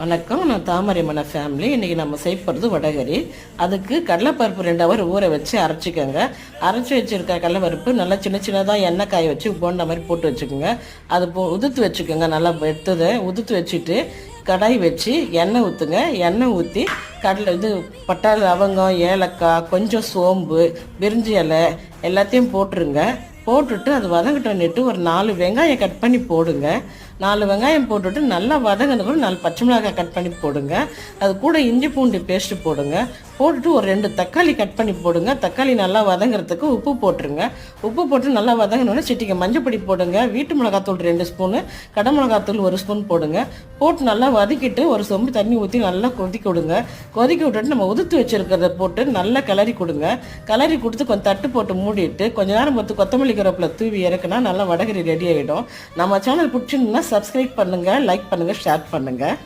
வணக்கம். நான் தாமரைமன ஃபேமிலி இன்றைக்கி நம்ம செய்யப்படுறது வடகரி. அதுக்கு கடலைப்பருப்பு ரெண்டு ஹவர் ஊற வச்சு அரைச்சிக்கோங்க. அரைச்சி வச்சுருக்க கடலைப்பருப்பு நல்லா சின்ன சின்னதாக எண்ணெய் காய வச்சு போண்ட மாதிரி போட்டு வச்சுக்கோங்க. அது போ உதுத்து வச்சுக்கோங்க. நல்லா எடுத்ததை உதுத்து வச்சுட்டு கடாய் வச்சு எண்ணெய் ஊற்றுங்க எண்ணெய் ஊற்றி கடலை இது பட்டாள் லவங்கம் ஏலக்காய் கொஞ்சம் சோம்பு பிரிஞ்சி இலை எல்லாத்தையும் போட்டுருங்க. போட்டுட்டு அது வதங்கிட்டோன்னுட்டு ஒரு நாலு வெங்காயம் கட் பண்ணி போடுங்க. நாலு வெங்காயம் போட்டுட்டு நல்லா வதங்கினதுக்கு நாலு பச்சை மிளகாய் கட் பண்ணி போடுங்க. அது கூட இஞ்சி பூண்டு பேஸ்ட்டு போடுங்க. போட்டுட்டு ஒரு ரெண்டு தக்காளி கட் பண்ணி போடுங்க. தக்காளி நல்லா வதங்குறதுக்கு உப்பு போட்டுருங்க. உப்பு போட்டு நல்லா வதங்கினோடனே சிட்டிக்கு மஞ்சப்பொடி போடுங்க. வீட்டு மிளகாத்தூள் ரெண்டு ஸ்பூனு கடை மிளகாத்தூள் ஒரு ஸ்பூன் போடுங்க. போட்டு நல்லா வதக்கிட்டு ஒரு சொம்பு தண்ணி ஊற்றி நல்லா கொதிக்க விடுங்க. கொதிக்க விட்டுட்டு நம்ம உதுத்து வச்சிருக்கிறத போட்டு நல்லா கிளறி கொடுங்க. கிளறி கொடுத்து கொஞ்சம் தட்டு போட்டு மூடிட்டு கொஞ்ச நேரம் பார்த்து கொத்தமல்லி கருவேப்பில் தூவி இறக்குனா நல்லா வடகரி ரெடி ஆகிடும் நம்ம சேனல் பிடிச்சிருந்தா சப்ஸ்கிரைப் பண்ணுங்கள் லைக் பண்ணுங்கள் ஷேர் பண்ணுங்கள்